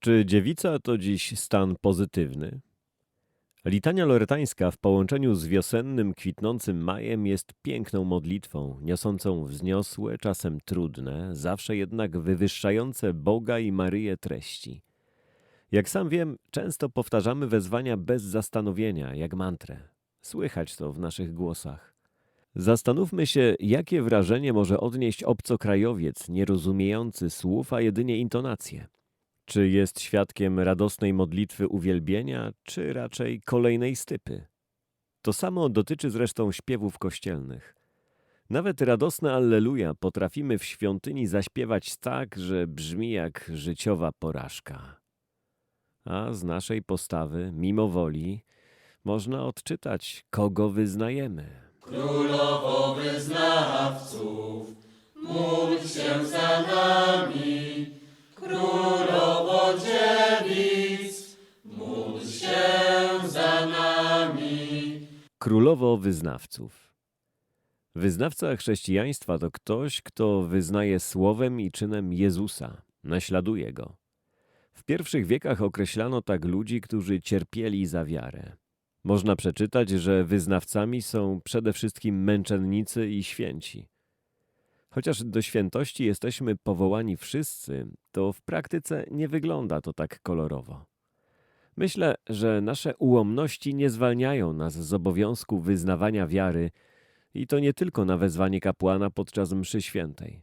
Czy dziewica to dziś stan pozytywny? Litania loretańska w połączeniu z wiosennym, kwitnącym majem jest piękną modlitwą, niosącą wzniosłe, czasem trudne, zawsze jednak wywyższające Boga i Maryję treści. Jak sam wiem, często powtarzamy wezwania bez zastanowienia, jak mantrę. Słychać to w naszych głosach. Zastanówmy się, jakie wrażenie może odnieść obcokrajowiec, nierozumiejący słów, a jedynie intonacje. Czy jest świadkiem radosnej modlitwy uwielbienia, czy raczej kolejnej stypy? To samo dotyczy zresztą śpiewów kościelnych. Nawet radosne Alleluja potrafimy w świątyni zaśpiewać tak, że brzmi jak życiowa porażka. A z naszej postawy, mimo woli, można odczytać, kogo wyznajemy. Królowo wyznawców, Królowo wyznawców. Wyznawca chrześcijaństwa to ktoś, kto wyznaje słowem i czynem Jezusa, naśladuje go. W pierwszych wiekach określano tak ludzi, którzy cierpieli za wiarę. Można przeczytać, że wyznawcami są przede wszystkim męczennicy i święci. Chociaż do świętości jesteśmy powołani wszyscy, to w praktyce nie wygląda to tak kolorowo. Myślę, że nasze ułomności nie zwalniają nas z obowiązku wyznawania wiary i to nie tylko na wezwanie kapłana podczas mszy świętej.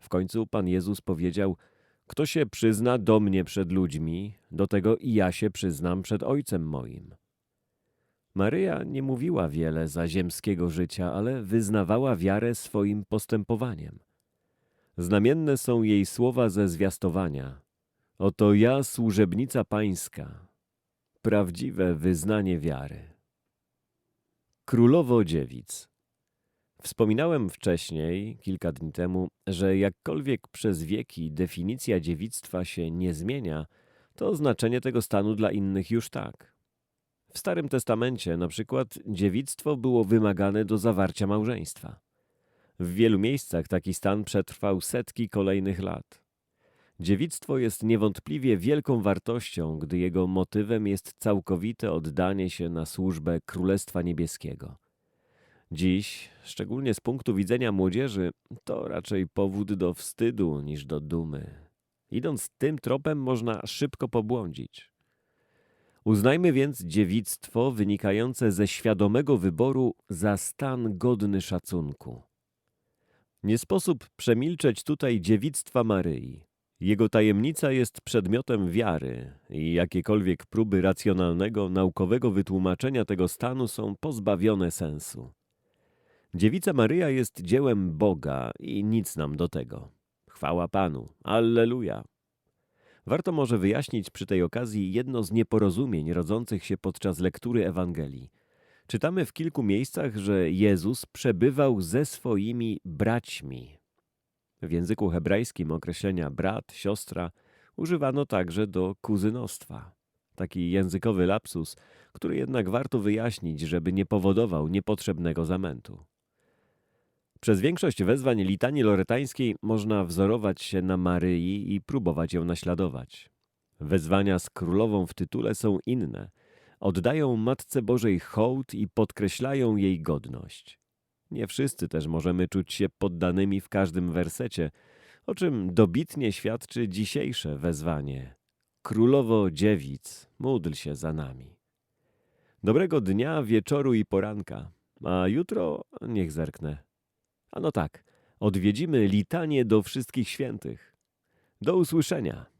W końcu Pan Jezus powiedział: Kto się przyzna do mnie przed ludźmi, do tego i ja się przyznam przed Ojcem moim. Maryja nie mówiła wiele za ziemskiego życia, ale wyznawała wiarę swoim postępowaniem. Znamienne są jej słowa ze zwiastowania. Oto ja, służebnica pańska. Prawdziwe wyznanie wiary. Królowo dziewic. Wspominałem wcześniej, kilka dni temu, że jakkolwiek przez wieki definicja dziewictwa się nie zmienia, to znaczenie tego stanu dla innych już tak. W Starym Testamencie na przykład dziewictwo było wymagane do zawarcia małżeństwa. W wielu miejscach taki stan przetrwał setki kolejnych lat. Dziewictwo jest niewątpliwie wielką wartością, gdy jego motywem jest całkowite oddanie się na służbę Królestwa Niebieskiego. Dziś, szczególnie z punktu widzenia młodzieży, to raczej powód do wstydu niż do dumy. Idąc tym tropem można szybko pobłądzić. Uznajmy więc dziewictwo wynikające ze świadomego wyboru za stan godny szacunku. Nie sposób przemilczeć tutaj dziewictwa Maryi. Jego tajemnica jest przedmiotem wiary i jakiekolwiek próby racjonalnego, naukowego wytłumaczenia tego stanu są pozbawione sensu. Dziewica Maryja jest dziełem Boga i nic nam do tego. Chwała Panu. Alleluja. Warto może wyjaśnić przy tej okazji jedno z nieporozumień rodzących się podczas lektury Ewangelii. Czytamy w kilku miejscach, że Jezus przebywał ze swoimi braćmi. W języku hebrajskim określenia brat, siostra używano także do kuzynostwa. Taki językowy lapsus, który jednak warto wyjaśnić, żeby nie powodował niepotrzebnego zamętu. Przez większość wezwań litanii loretańskiej można wzorować się na Maryi i próbować ją naśladować. Wezwania z królową w tytule są inne. Oddają Matce Bożej hołd i podkreślają jej godność. Nie wszyscy też możemy czuć się poddanymi w każdym wersecie, o czym dobitnie świadczy dzisiejsze wezwanie. Królowo dziewic, módl się za nami. Dobrego dnia, wieczoru i poranka, a jutro niech zerknę. Ano tak, odwiedzimy litanie do wszystkich świętych. Do usłyszenia.